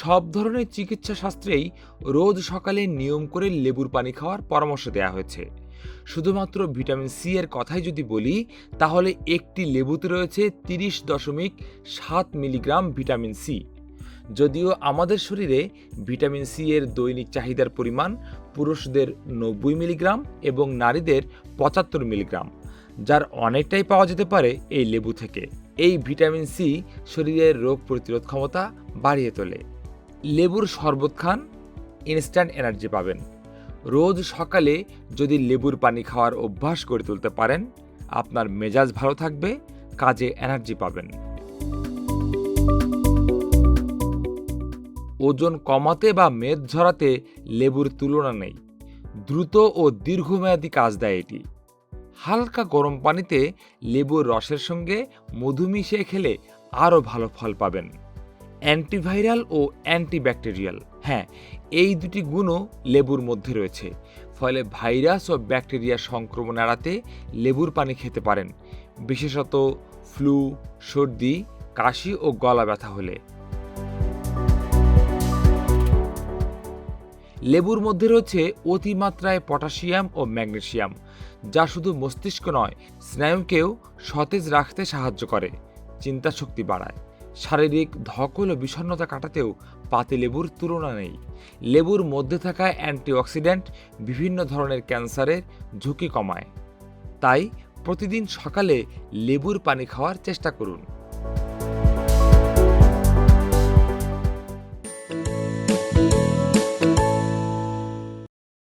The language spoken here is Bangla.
সব ধরনের চিকিৎসা শাস্ত্রেই রোজ সকালে নিয়ম করে লেবুর পানি খাওয়ার পরামর্শ দেওয়া হয়েছে। শুধুমাত্র ভিটামিন সি এর কথাই যদি বলি, তাহলে একটি লেবুতে রয়েছে তিরিশ দশমিক সাত মিলিগ্রাম ভিটামিন সি। যদিও আমাদের শরীরে ভিটামিন সি এর দৈনিক চাহিদার পরিমাণ পুরুষদের নব্বই মিলিগ্রাম এবং নারীদের পঁচাত্তর মিলিগ্রাম, যার অনেকটাই পাওয়া যেতে পারে এই লেবু থেকে। এই ভিটামিন সি শরীরের রোগ প্রতিরোধ ক্ষমতা বাড়িয়ে তোলে। লেবুর শরবত খান ইনস্ট্যান্ট এনার্জি পাবেন। রোজ সকালে যদি লেবুর পানি খাওয়ার অভ্যাস করে তুলতে পারেন, আপনার মেজাজ ভালো থাকবে, কাজে এনার্জি পাবেন। ওজন কমাতে বা মেদ ঝরাতে লেবুর তুলনা নেই। দ্রুত ও দীর্ঘমেয়াদী কাজ দেয় এটি। হালকা গরম পানিতে লেবুর রসের সঙ্গে মধু মিশিয়ে খেলে আরও ভালো ফল পাবেন। অ্যান্টিভাইরাল ও অ্যান্টিব্যাকটেরিয়াল হ্যাঁ এই দুটি গুণও লেবুর মধ্যে রয়েছে। ফলে ভাইরাস ও ব্যাকটেরিয়া সংক্রমণ এড়াতে লেবুর পানি খেতে পারেন। বিশেষত ফ্লু, সর্দি, কাশি ও গলা ব্যথা হলে। লেবুর মধ্যে রয়েছে অতিমাত্রায় পটাশিয়াম ও ম্যাগনেসিয়াম যা শুধু মস্তিষ্ক নয়, স্নায়ুকেও সতেজ রাখতে সাহায্য করে চিন্তা শক্তি বাড়ায়। শারীরিক ধকল ও বিষণ্নতা কাটাতেও পাতিলেবুর তুলনা নেই। লেবুর মধ্যে থাকা অ্যান্টিঅক্সিডেন্ট বিভিন্ন ধরনের ক্যান্সারের ঝুঁকি কমায়। তাই প্রতিদিন সকালে লেবুর পানি খাওয়ার চেষ্টা করুন।